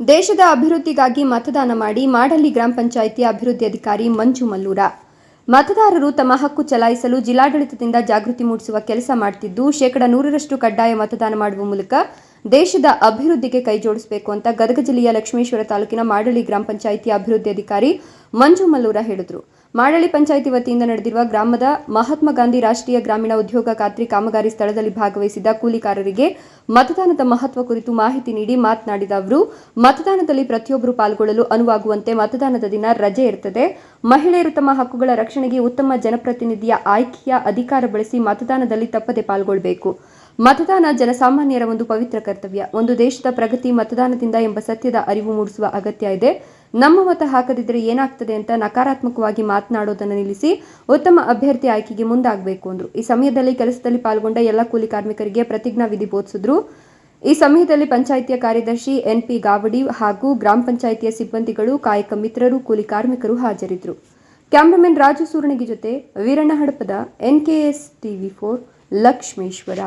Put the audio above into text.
ದೇಶದ ಅಭಿವೃದ್ಧಿಗಾಗಿ ಮತದಾನ ಮಾಡಿ ಮಾಡಲಿ ಗ್ರಾಮ ಪಂಚಾಯಿತಿ ಅಭಿವೃದ್ಧಿ ಅಧಿಕಾರಿ ಮಂಜು ಮಲ್ಲೂರ. ಮತದಾರರು ತಮ್ಮ ಹಕ್ಕು ಚಲಾಯಿಸಲು ಜಿಲ್ಲಾಡಳಿತದಿಂದ ಜಾಗೃತಿ ಮೂಡಿಸುವ ಕೆಲಸ ಮಾಡುತ್ತಿದ್ದು ಶೇಕಡ ನೂರರಷ್ಟು ಕಡ್ಡಾಯ ಮತದಾನ ಮಾಡುವ ಮೂಲಕ ದೇಶದ ಅಭಿವೃದ್ಧಿಗೆ ಕೈಜೋಡಿಸಬೇಕು ಅಂತ ಗದಗ ಜಿಲ್ಲೆಯ ಲಕ್ಷ್ಮೇಶ್ವರ ತಾಲೂಕಿನ ಮಾಡಳಿ ಗ್ರಾಮ ಪಂಚಾಯಿತಿ ಅಭಿವೃದ್ಧಿ ಅಧಿಕಾರಿ ಮಂಜು ಮಲ್ಲೂರ ಹೇಳಿದರು. ಮಾಡಳಿ ಪಂಚಾಯಿತಿ ವತಿಯಿಂದ ನಡೆದಿರುವ ಗ್ರಾಮದ ಮಹಾತ್ಮ ಗಾಂಧಿ ರಾಷ್ಟ್ರೀಯ ಗ್ರಾಮೀಣ ಉದ್ಯೋಗ ಖಾತ್ರಿ ಕಾಮಗಾರಿ ಸ್ಥಳದಲ್ಲಿ ಭಾಗವಹಿಸಿದ ಕೂಲಿಕಾರರಿಗೆ ಮತದಾನದ ಮಹತ್ವ ಕುರಿತು ಮಾಹಿತಿ ನೀಡಿ ಮಾತನಾಡಿದ ಅವರು, ಮತದಾನದಲ್ಲಿ ಪ್ರತಿಯೊಬ್ಬರು ಪಾಲ್ಗೊಳ್ಳಲು ಅನುವಾಗುವಂತೆ ಮತದಾನದ ದಿನ ರಜೆ ಇರುತ್ತದೆ ಮಹಿಳೆಯರು ತಮ್ಮ ಹಕ್ಕುಗಳ ರಕ್ಷಣೆಗೆ ಉತ್ತಮ ಜನಪ್ರತಿನಿಧಿಯ ಆಯ್ಕೆಯ ಅಧಿಕಾರ ಬಳಸಿ ಮತದಾನದಲ್ಲಿ ತಪ್ಪದೆ ಪಾಲ್ಗೊಳ್ಳಬೇಕು ಮತದಾನ ಜನಸಾಮಾನ್ಯರ ಒಂದು ಪವಿತ್ರ ಕರ್ತವ್ಯ. ಒಂದು ದೇಶದ ಪ್ರಗತಿ ಮತದಾನದಿಂದ ಎಂಬ ಸತ್ಯದ ಅರಿವು ಮೂಡಿಸುವ ಅಗತ್ಯ ಇದೆ. ನಮ್ಮ ಮತ ಹಾಕದಿದ್ದರೆ ಏನಾಗ್ತದೆ ಅಂತ ನಕಾರಾತ್ಮಕವಾಗಿ ಮಾತನಾಡೋದನ್ನು ನಿಲ್ಲಿಸಿ ಉತ್ತಮ ಅಭ್ಯರ್ಥಿ ಆಯ್ಕೆಗೆ ಮುಂದಾಗಬೇಕು ಅಂದರು. ಈ ಸಮಯದಲ್ಲಿ ಕೆಲಸದಲ್ಲಿ ಪಾಲ್ಗೊಂಡ ಎಲ್ಲ ಕೂಲಿ ಕಾರ್ಮಿಕರಿಗೆ ಪ್ರತಿಜ್ಞಾ ವಿಧಿ ಬೋಧಿಸಿದ್ರು. ಈ ಸಮಯದಲ್ಲಿ ಪಂಚಾಯಿತಿಯ ಕಾರ್ಯದರ್ಶಿ ಎನ್ಪಿ ಗಾವಡಿ ಹಾಗೂ ಗ್ರಾಮ ಪಂಚಾಯಿತಿಯ ಸಿಬ್ಬಂದಿಗಳು, ಕಾಯಕ ಮಿತ್ರರು, ಕೂಲಿ ಕಾರ್ಮಿಕರು ಹಾಜರಿದ್ದರು ಕ್ಯಾಮ್ರಾಮನ್ ರಾಜು ಸೂರಣಗಿ ಜೊತೆ Veeranna Hadapada NKS TV four Lakshmeshwara.